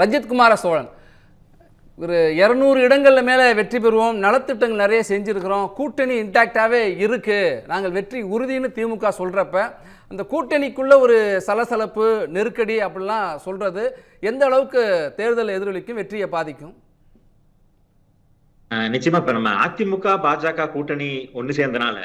ரஞ்சித்குமார சோழன். ஒரு இரநூறு இடங்களில் மேலே வெற்றி பெறுவோம். நலத்திட்டங்கள் நிறைய செஞ்சுருக்கிறோம். கூட்டணி இன்டாக்டாகவே இருக்குது நாங்கள் வெற்றி உறுதின்னு திமுக சொல்கிறப்ப அந்த கூட்டணிக்குள்ளே ஒரு சலசலப்பு நெருக்கடி அப்படிலாம் சொல்கிறது எந்த அளவுக்கு தேர்தல் எதிரொலிக்கும் வெற்றியை பாதிக்கும்? நிச்சயமா இப்ப நம்ம அதிமுக பாஜக கூட்டணி ஒன்று சேர்ந்தனால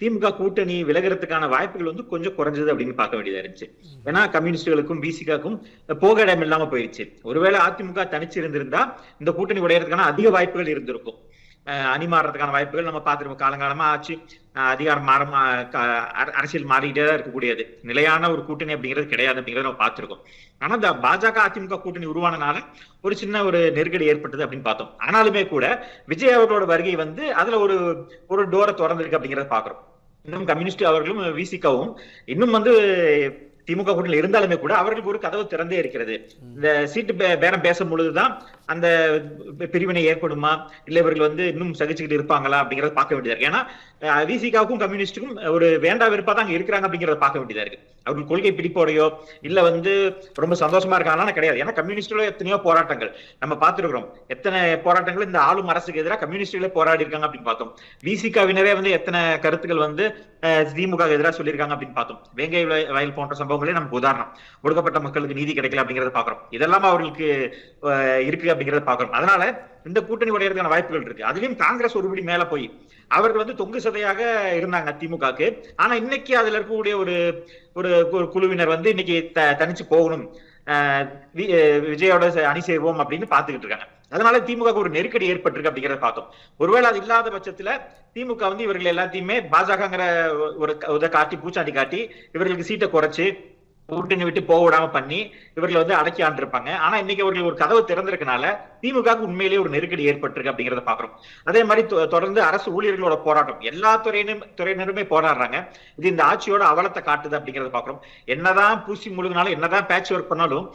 திமுக கூட்டணி விலகிறதுக்கான வாய்ப்புகள் வந்து கொஞ்சம் குறைஞ்சது அப்படின்னு பார்க்க வேண்டியதா இருந்துச்சு. ஏன்னா கம்யூனிஸ்டுகளுக்கும் பிசிகாக்கும் போக இடம் இல்லாம போயிடுச்சு ஒருவேளை அதிமுக தனிச்சு இருந்திருந்தா இந்த கூட்டணி உடையறதுக்கான அதிக வாய்ப்புகள் இருந்திருக்கும். ஆஹ் அணி மாறுறதுக்கான வாய்ப்புகள் நம்ம பார்த்துருக்கோம் காலங்காலமா ஆச்சு. அதிகாரம் மாற மா- அரசியல் மாறிக்கிட்டே தான் இருக்கக்கூடியது. நிலையான ஒரு கூட்டணி அப்படிங்கிறது கிடையாது அப்படிங்கறத நம்ம பார்த்திருக்கோம். ஆனா இந்த பாஜக அதிமுக கூட்டணி உருவானனால ஒரு சின்ன ஒரு நெருக்கடி ஏற்பட்டது அப்படின்னு பார்த்தோம். ஆனாலுமே கூட விஜய் அவர்களோட வருகை வந்து அதுல ஒரு ஒரு டோரை திறந்திருக்கு அப்படிங்கறத பாக்குறோம் இன்னும் கம்யூனிஸ்ட் அவர்களும் விசிகவும் இன்னும் வந்து திமுக கூட்டணியில் இருந்தாலுமே கூட அவர்களுக்கு ஒரு கதவு திறந்தே இருக்கிறது. இந்த சீட்டு பே- பேரம் பேசும் பொழுதுதான் அந்த பிரிவினை ஏற்படுமா? இல்ல இவர்கள் வந்து இன்னும் சகிச்சுக்கிட்டு இருப்பாங்களா? அப்படிங்கறத பார்க்க வேண்டியதா இருக்கு. ஏன்னா விசிகாவுக்கும் கம்யூனிஸ்டுக்கும் ஒரு வேண்டா வெறுப்பா தான் அங்க இருக்கிறாங்க அப்படிங்கறத பார்க்க வேண்டியதா இருக்கு. அவர்கள் கொள்கை பிடிப்போடையோ இல்ல வந்து ரொம்ப சந்தோஷமா இருக்காங்களா கிடையாது. ஏன்னா கம்யூனிஸ்டுல எத்தனையோ போராட்டங்கள் நம்ம பார்த்திருக்கிறோம். எத்தனை போராட்டங்கள் இந்த ஆளும் அரசுக்கு எதிராக கம்யூனிஸ்டுகளே போராடி இருக்காங்க அப்படின்னு பார்த்தோம். விசிகாவினரே வந்து எத்தனை கருத்துக்கள் வந்து திமுக எதிராக சொல்லியிருக்காங்க அப்படின்னு பார்த்தோம். வேங்கை வயல் போன்ற சம்பவங்களே நமக்கு உதாரணம். ஒடுக்கப்பட்ட மக்களுக்கு நீதி கிடைக்கல அப்படிங்கறத பாக்குறோம் இதெல்லாம் அவர்களுக்கு இருக்கு அப்படிங்கறத பாக்கணும் அதனால இந்த கூட்டணி உடையறதுக்கான வாய்ப்புகள் இருக்கு. அதுலயும் காங்கிரஸ் ஒருபடி மேல போய் அவர்கள் வந்து தொங்கு சதையாக இருந்தாங்க திமுகக்கு ஆனா இன்னைக்கு அதுல இருக்கக்கூடிய ஒரு ஒரு குழுவினர் வந்து இன்னைக்கு த- தனிச்சு போகணும். வி- விஜயோட அணி செய்வோம் அப்படின்னு பாத்துக்கிட்டு இருக்காங்க. அதனால திமுக ஒரு நெருக்கடி ஏற்பட்டிருக்கு அப்படிங்கறத பார்த்தோம். ஒருவேளை அது இல்லாத பட்சத்துல திமுக வந்து இவர்கள் எல்லாத்தையுமே பாஜகங்கிற ஒரு இதை காட்டி பூச்சாண்டி காட்டி இவர்களுக்கு சீட்டை குறைச்சு கூட்டணி விட்டு போக விடாம பண்ணி இவர்களை வந்து அடக்கி ஆண்டிருப்பாங்க. ஆனா இன்னைக்கு அவர்கள் ஒரு கதவு திறந்திருக்கனால திமுக உண்மையிலேயே ஒரு நெருக்கடி ஏற்பட்டிருக்கு அப்படிங்கறத பாக்குறோம் அதே மாதிரி தொடர்ந்து அரசு ஊழியர்களோட போராட்டம். எல்லா துறையினும் துறையினருமே போராடுறாங்க. இது இந்த ஆட்சியோட அவலத்தை காட்டுது அப்படிங்கறத பாக்குறோம் என்னதான் பூசி முழுகினாலும் என்னதான் பேட்ச் ஒர்க் பண்ணாலும்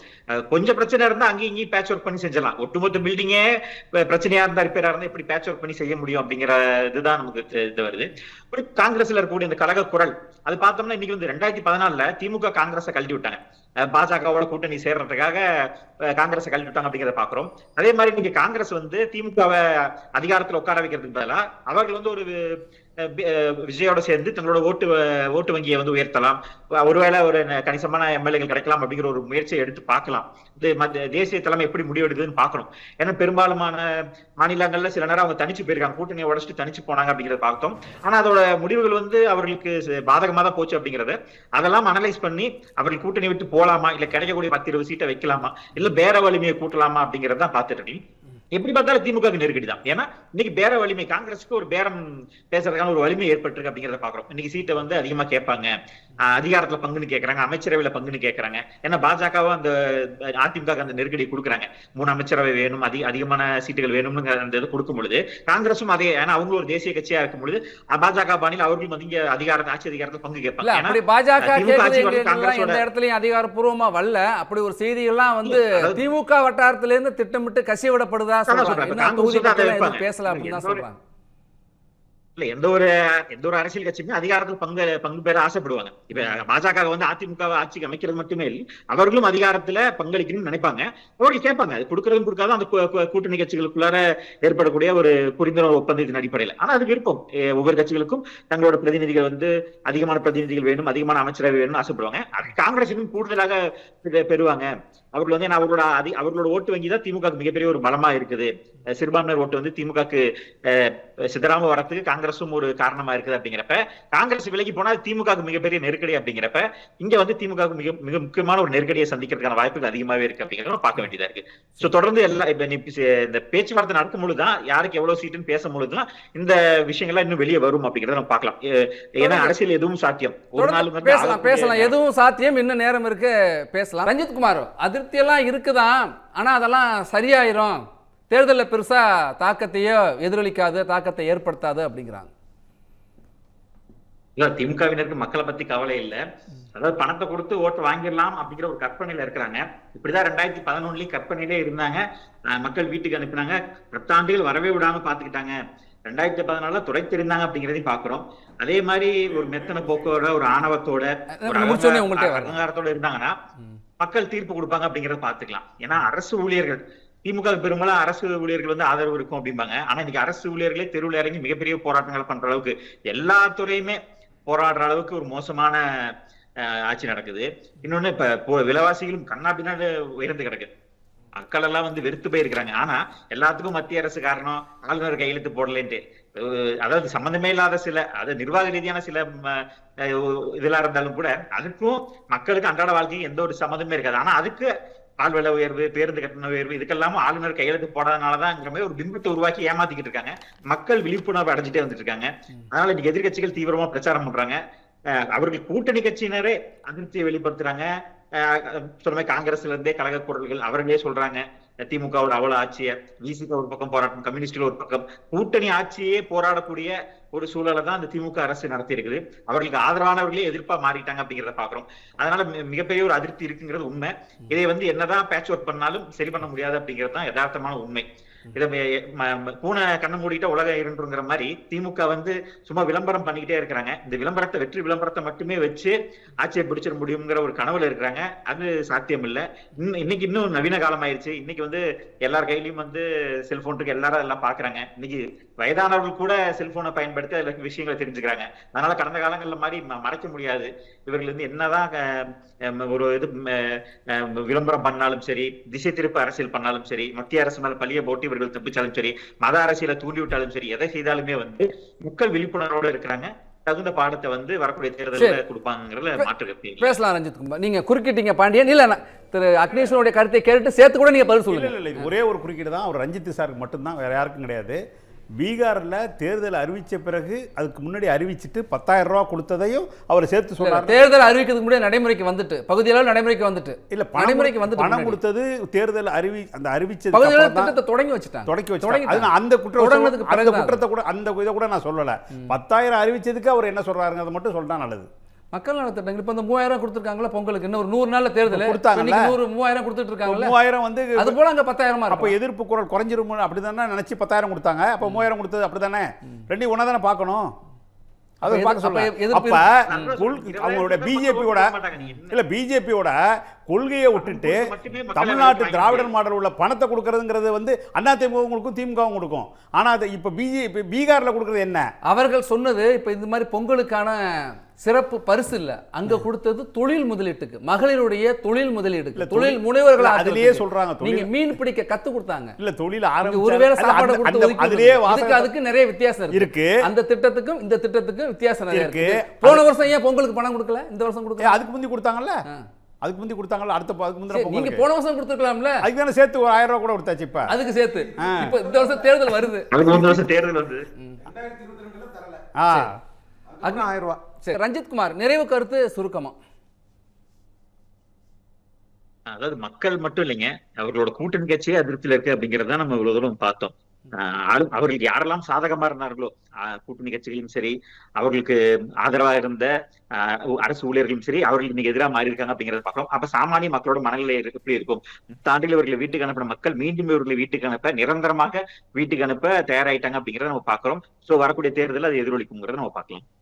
கொஞ்சம் பிரச்சனை இருந்தா அங்கேயும் இங்கேயும் பேட்ச் ஒர்க் பண்ணி செஞ்சலாம் ஒட்டுமொத்த பில்டிங்கே பிரச்சனையா இருந்தா ரிப்பேரா இருந்தா இப்படி பேட்ச் ஒர்க் பண்ணி செய்ய முடியும் அப்படிங்கிற இதுதான் நமக்கு இது வருது. காங்கிரஸ்ல இருக்கக்கூடிய இந்த கழக குரல் அது பார்த்தோம்னா இன்னைக்கு வந்து ரெண்டாயிரத்தி பதினாலுல திமுக காங்கிரஸ் கழட்டி விட்டாங்க. பாஜகவோட கூட்டணி சேர்றதுக்காக காங்கிரஸ் காங்கிரஸை கழட்டி விட்டாங்க அப்படிங்கறத பாக்குறோம் அதே மாதிரி இன்னைக்கு காங்கிரஸ் வந்து திமுகவை அதிகாரத்துல உட்கார வைக்கிறதுக்கு பதிலாக அவர்கள் வந்து ஒரு விஜயோட சேர்ந்து தங்களோட ஓட்டு வ- ஓட்டு வங்கியை வந்து உயர்த்தலாம். ஒருவேளை ஒரு கணிசமான எம்எல்ஏகள் கிடைக்கலாம் அப்படிங்கிற ஒரு முயற்சியை எடுத்து பார்க்கலாம். இது தேசிய தலைமை எப்படி முடிவெடுக்குதுன்னு பார்க்கணும். ஏன்னா பெரும்பாலுமான மாநிலங்கள்ல சில நேரம் அவங்க தனிச்சு போயிருக்காங்க. கூட்டணியை உடச்சிட்டு தனிச்சு போனாங்க அப்படிங்கறத பார்த்தோம். ஆனா அதோட முடிவுகள் வந்து அவர்களுக்கு பாதகமாக பாதகமா தான் போச்சு அப்படிங்கிறத அதெல்லாம் அனலைஸ் பண்ணி அவர்கள் கூட்டணி விட்டு போலாமா? இல்ல கிடைக்கக்கூடிய பத்து இருபது சீட்டை வைக்கலாமா? இல்ல பேர வலிமையை கூட்டலாமா அப்படிங்கறத தான் பார்த்துட்டு இருக்கீங்க. எப்படி பார்த்தாலும் திமுக நெருக்கடி தான். ஏன்னா இன்னைக்கு பேர வலிமை காங்கிரஸுக்கு ஒரு பேரம் பேசுறதுக்கான ஒரு வலிமை ஏற்பட்டிருக்கு அப்படிங்கறத பாக்குறோம் இன்னைக்கு சீட்டை வந்து அதிகமா கேட்பாங்க. அதிகாரத்துல பங்குன்னு கேக்குறாங்க அமைச்சரவையில பங்குன்னு கேக்குறாங்க. ஏன்னா பாஜகவும் அந்த அதிமுக அந்த நெருக்கடி கொடுக்குறாங்க. மூணு அமைச்சரவை வேணும் அதிக அதிகமான சீட்டுகள் வேணும்னு அந்த இது கொடுக்கும் பொழுது காங்கிரஸும் அதே ஏன்னா அவங்களும் ஒரு தேசிய கட்சியா இருக்கும் பொழுது பாஜக பாணியில் அவர்களும் வந்து இங்க அதிகாரத்தை ஆட்சி அதிகாரத்துல பங்கு கேட்பாங்க. பாஜக எந்த இடத்துலயும் அதிகாரப்பூர்வமா வரல. அப்படி ஒரு செய்திகள்லாம் வந்து திமுக வட்டாரத்துல இருந்து திட்டமிட்டு கசிய விடப்படுதா அதான் சொல்றாங்க. சொல்றேன். இன்னும் காங்கிரஸ் தொகுதி தான் அதை பத்திலாம் எதுவும் வைப்பாங்க. பேசல அப்படின்னு தான் சொல்றாங்க. இல்ல எந்த ஒரு எந்த ஒரு அரசியல் கட்சியுமே அதிகாரத்துல பங்கு பங்கு பெற ஆசைப்படுவாங்க. இப்ப பாஜக வந்து அதிமுக ஆட்சிக்கு அமைக்கிறது மட்டுமே இல்லை அவர்களும் அதிகாரத்துல பங்களிக்கணும்னு நினைப்பாங்க. அவர்கள் கேட்பாங்க அது கொடுக்கறதும் கொடுக்காத அந்த கூட்டணி கட்சிகளுக்குள்ளார ஏற்படக்கூடிய ஒரு புரிந்துணர்வு ஒப்பந்தத்தின் அடிப்படையில். ஆனா அது விருப்பம். ஒவ்வொரு கட்சிகளுக்கும் தங்களோட பிரதிநிதிகள் வந்து அதிகமான பிரதிநிதிகள் வேணும் அதிகமான அமைச்சரவை வேணும்னு ஆசைப்படுவாங்க. அது காங்கிரஸ் இன்னும் கூடுதலாக பெறுவாங்க. அவர்கள் வந்து அவர்களோட அதி அவர்களோட ஓட்டு வங்கி தான் திமுக மிகப்பெரிய ஒரு பலமா இருக்குது. சிறுபான்மையர் ஓட்டு வந்து திமுக க்கு அஹ், சிதறாம வரத்துக்கு காங்கிரஸும் ஒரு காரணமா இருக்குது அப்படிங்கிறப்ப காங்கிரஸ் விலகி போனா திமுக மிகப்பெரிய நெருக்கடி அப்படிங்கிறப்ப இங்க வந்து திமுக மிக மிக முக்கியமான ஒரு நெருக்கடியை சந்திக்கிறதுக்கான வாய்ப்புகள் அதிகமாவே இருக்கு அப்படிங்கிறத பார்க்க வேண்டியதா இருக்கு. சோ தொடர்ந்து எல்லா இந்த பேச்சுவார்த்தை நடக்கும் பொழுதுதான் யாருக்கு எவ்வளவு சீட்டுன்னு பேசும் பொழுதுதான் இந்த விஷயங்கள்லாம் இன்னும் வெளியே வரும் அப்படிங்கறத நம்ம பார்க்கலாம். ஏன்னா அரசியல் எதுவும் சாத்தியம். ஒரு நாள் பேசலாம் பேசலாம். எதுவும் சாத்தியம் இன்னும் நேரம் இருக்கு பேசலாம். ரஞ்சித் குமார் அதிருப்தி எல்லாம் இருக்குதான் ஆனா அதெல்லாம் சரியாயிரும். தேர்தலில் பெருசா தாக்கத்தையோ எதிரொலிக்காது தாக்கத்தை ஏற்படுத்தாது அப்படிங்கிறாங்க. இல்ல திமுகவினருக்கு மக்களை பத்தி கவலை இல்ல. அதாவது பணத்தை கொடுத்து ஓட்டு வாங்கிடலாம் அப்படிங்கிற ஒரு கற்பனையில இருக்கிறாங்க. இப்படிதான் ரெண்டாயிரத்தி பதினொன்னுலயும் கற்பனையிலே இருந்தாங்க. மக்கள் வீட்டுக்கு அனுப்பினாங்க. பத்தாண்டுகள் வரவே விடாம பாத்துக்கிட்டாங்க. ரெண்டாயிரத்தி பதினாலுல துடைத்திருந்தாங்க அப்படிங்கிறதையும் பாக்குறோம். அதே மாதிரி ஒரு மெத்தன போக்கோட ஒரு ஆணவத்தோட ஒரு. அகங்காரத்தோட இருந்தாங்கன்னா மக்கள் தீர்ப்பு கொடுப்பாங்க அப்படிங்கறத பாத்துக்கலாம். ஏன்னா அரசு ஊழியர்கள் திமுக பெரும்பாலும் அரசு ஊழியர்கள் வந்து ஆதரவு இருக்கும் அப்படிம்பாங்க. ஆனா இன்னைக்கு அரசு ஊழியர்களே தெருவில் இறங்கி மிகப்பெரிய போராட்டங்கள் பண்ற அளவுக்கு எல்லா துறையுமே போராடுற அளவுக்கு ஒரு மோசமான ஆட்சி நடக்குது. இன்னொன்னு இப்ப விலைவாசிகளும் கண்ணா பின்னாடி உயர்ந்து கிடக்கு. மக்கள் எல்லாம் வந்து வெறுத்து போயிருக்கிறாங்க. ஆனா எல்லாத்துக்கும் மத்திய அரசு காரணம் ஆளுநர் கையெழுத்து போடலன்ட்டு. அதாவது சம்பந்தமே இல்லாத சில அது நிர்வாக ரீதியான சில ம, இதெல்லாம் இருந்தாலும் கூட அதுக்கும் மக்களுக்கு அன்றாட வாழ்க்கையும் எந்த ஒரு சம்மந்தமே இருக்காது. ஆனா அதுக்கு பால் விலை உயர்வு பேருந்து கட்டண உயர்வு இதுக்கெல்லாம் ஆளுநர் கையெழுத்து போடாதனாலதான் மாதிரி ஒரு பிம்பத்தை உருவாக்கி ஏமாத்திக்கிட்டு இருக்காங்க. மக்கள் விழிப்புணர்வு அடைஞ்சிட்டே வந்துட்டு இருக்காங்க. அதனால இன்னைக்கு எதிர்கட்சிகள் தீவிரமா பிரச்சாரம் பண்றாங்க. அவர்கள் கூட்டணி கட்சியினரே அதிருப்தியை வெளிப்படுத்துறாங்க. அஹ் சொன்ன காங்கிரஸ்ல இருந்தே கழக குரல்கள் அவர்களே சொல்றாங்க. திமுகவோட அவல ஆட்சியை விசிக ஒரு பக்கம் போராட்டம் கம்யூனிஸ்டுகள் ஒரு பக்கம் கூட்டணி ஆட்சியே போராடக்கூடிய ஒரு சூழலை தான் அந்த திமுக அரசு நடத்தி இருக்குது அவர்களுக்கு ஆதரவானவர்களே எதிர்ப்பா மாறிட்டாங்க அப்படிங்கிறத பாக்குறோம். அதனால மிகப்பெரிய ஒரு அதிருப்தி இருக்குங்கிறது உண்மை. இதை வந்து என்னதான் பேட்ச் ஒர்க் பண்ணாலும் சரி பண்ண முடியாது அப்படிங்கிறது தான் யதார்த்தமான உண்மை. இதை ம- பூனை கண்ணை மூடிட்ட உலக இருன்றுங்கிற மாதிரி திமுக வந்து சும்மா விளம்பரம் பண்ணிக்கிட்டே இருக்கிறாங்க. இந்த விளம்பரத்தை வெற்றி விளம்பரத்தை மட்டுமே வச்சு ஆட்சியை பிடிச்சிட முடியுங்கிற ஒரு கனவுல இருக்கிறாங்க. அது சாத்தியம் இல்ல இன்னைக்கு இன்னும் நவீன காலம் ஆயிருச்சு இன்னைக்கு வந்து எல்லார் கையிலயும் வந்து செல்போன் இருக்கு எல்லாரும் எல்லாம் பாக்குறாங்க. இன்னைக்கு வயதானவர்கள் கூட செல்போனை பயன்படுத்தி அதுல விஷயங்களை தெரிஞ்சுக்கிறாங்க. அதனால கடந்த காலங்கள்ல மாதிரி ம- மறைக்க முடியாது. இவர்கள் வந்து என்னதான் ஒரு இது விளம்பரம் பண்ணாலும் சரி திசை திருப்ப அரசியல் பண்ணாலும் சரி மத்திய அரசு மேல பழிய போட்டு இவர்கள் தப்பிச்சாலும் சரி மத அரசியலை தூண்டி விட்டாலும் சரி எதை செய்தாலுமே வந்து மக்கள் விழிப்புணர்வோட இருக்கிறாங்க. தகுந்த பாடத்தை வந்து வரக்கூடிய தேர்தலில் கொடுப்பாங்கிறதுல மாற்று. பேசலாம் ரஞ்சித் குமார். நீங்க குறுக்கிட்டீங்க பாண்டியன். இல்ல திரு அக்னேஸ்வரனுடைய கருத்தை கேட்டு சேர்த்து கூட நீங்க பதில் சொல்லுங்க. இல்ல இல்ல இது ஒரே ஒரு குறுக்கீடு தான். அவர் ரஞ்சித் சாருக்கு மட்டும்தான் வேற யாருக்கும் கிடையாது. பீகார்ல தேர்தல் அறிவிச்ச பிறகு அதுக்கு முன்னாடி அறிவிச்சிட்டு பத்தாயிரம் ரூபா கொடுத்ததையும் அவர் சேர்த்து சொன்னார் தேர்தல் அறிவிக்கிறதுக்கு முன்னாடி நடைமுறைக்கு வந்துட்டு பகுதியளவு நடைமுறைக்கு வந்துட்டு. இல்ல நடைமுறைக்கு வந்துட்டு பணம். கொடுத்தது தேர்தல் அறிவி அந்த தான் திட்டத்தை தொடங்கி வச்சுட்டாங்க. தொடக்கி வச்சு தொடங்கிட்டாங்க. அது நான் அந்த குற்றம் அந்த குற்றத்தை கூட அந்த இதை கூட நான் சொல்லல. பத்தாயிரம் அறிவிச்சதுக்கு அவர் என்ன சொல்றாருங்க அதை மட்டும் சொல்றா நல்லது. மக்கள் நலத்திட்டங்கள். இப்ப இந்த மூவாயிரம் கொடுத்துருக்காங்களா பொங்கலுக்கு. இன்னும் ஒரு நூறு நாள்ல தேர்தல்? இன்னைக்கு நூறு மூவாயிரம் கொடுத்துட்டு இருக்காங்கல்ல மூவாயிரம் வந்து அது போல அங்க பத்தாயிரமா அப்போ எதிர்ப்பு குரல் குறைஞ்சிரும் அப்படிதானே நினைச்சு பத்தாயிரம் கொடுத்தாங்க. அப்போ மூவாயிரம் கொடுத்தது அப்படிதானே? ரெண்டையும் ஒன்றா தானே பார்க்கணும்? அதை அப்ப பார்க்க சொல்ல எதிர்ப்பு அப்ப அவங்களோட பிஜேபியோட இல்ல பிஜேபியோட கொள்கையை விட்டுட்டு தமிழ்நாட்டு திராவிடர் மாடல் உள்ள பணத்தை கொடுக்கறதுங்கிறது வந்து அதிமுகவுங்களுக்கும் திமுகவும் கொடுக்கும். ஆனா அது இப்ப பிஜேபி பீகார்ல கொடுக்கறது என்ன? அவர்கள் சொன்னது இப்ப இந்த மாதிரி பொங்கலுக்கான சிறப்பு பரிசு இல்ல. அங்க கொடுத்தது தொழில் முதலீட்டுக்கு. மகளிருடைய தொழில் இல்ல, தொழில் முனைவர்கள். அதிலேயே சொல்றாங்க, தொழில். நீங்க மீன் பிடிக்க கத்து கொடுத்தாங்க. இல்ல தொழில் ஆரம்பிச்சு ஒருவேளை சாப்பாடு கொடுத்து அதுலயே வாசல் அதுக்கு நிறைய வித்தியாசம் இருக்கு. அந்த திட்டத்துக்கும் இந்த திட்டத்துக்கும் வித்தியாசம் நிறைய இருக்கு. போன வருஷம் ஏன் பொங்கலுக்கு பணம் கொடுக்கல? இந்த வருஷம் கொடுக்கல? அதுக்கு முந்தி கொடுத்தாங்கல்ல. அதுக்கு முந்தி கொடுத்தாங்கல்ல? அடுத்த அதுக்கு முந்தின நீங்க போன வருஷம் கொடுத்துருக்கலாம்ல. அதுக்கு தானே சேர்த்து ஒரு ஆயிரம் ரூபாய் கூட கொடுத்தாச்சு இப்ப. அதுக்கு சேர்த்து. இப்ப இந்த வருஷம் தேர்தல் வருது. அதுக்கு முந்தின வருஷம் தேர்தல் ஆ. அக்னி- ஆயிரம் ரூபாய் சரி. ரஞ்சித் குமார் நிறைவு கருத்து சுருக்கமா? அதாவது மக்கள் மட்டும் இல்லைங்க அவர்களோட கூட்டணி கட்சியே அதிருப்தியில இருக்கு அப்படிங்கறத நம்ம இவ்வளவு தூரம் பார்த்தோம். அவர்களுக்கு யாரெல்லாம் சாதகமா இருந்தார்களோ கூட்டணி கட்சிகளும் சரி அவர்களுக்கு ஆதரவா இருந்த அரசு ஊழியர்களும் சரி அவர்களுக்கு இன்னைக்கு எதிராக மாறி இருக்காங்க அப்படிங்கறத பார்க்கலாம் அப்ப சாமானிய மக்களோட மனநிலை எப்படி இருக்கும்? தாண்டில் இவர்களை வீட்டுக்கு அனுப்பின மக்கள் மீண்டும் இவர்களை வீட்டுக்கு அனுப்ப நிரந்தரமாக வீட்டுக்கு அனுப்ப தயாராயிட்டாங்க அப்படிங்கறத நம்ம பாக்குறோம் சோ வரக்கூடிய தேர்தல் அது எதிரொலிக்குங்கிறத நம்ம பார்க்கலாம்.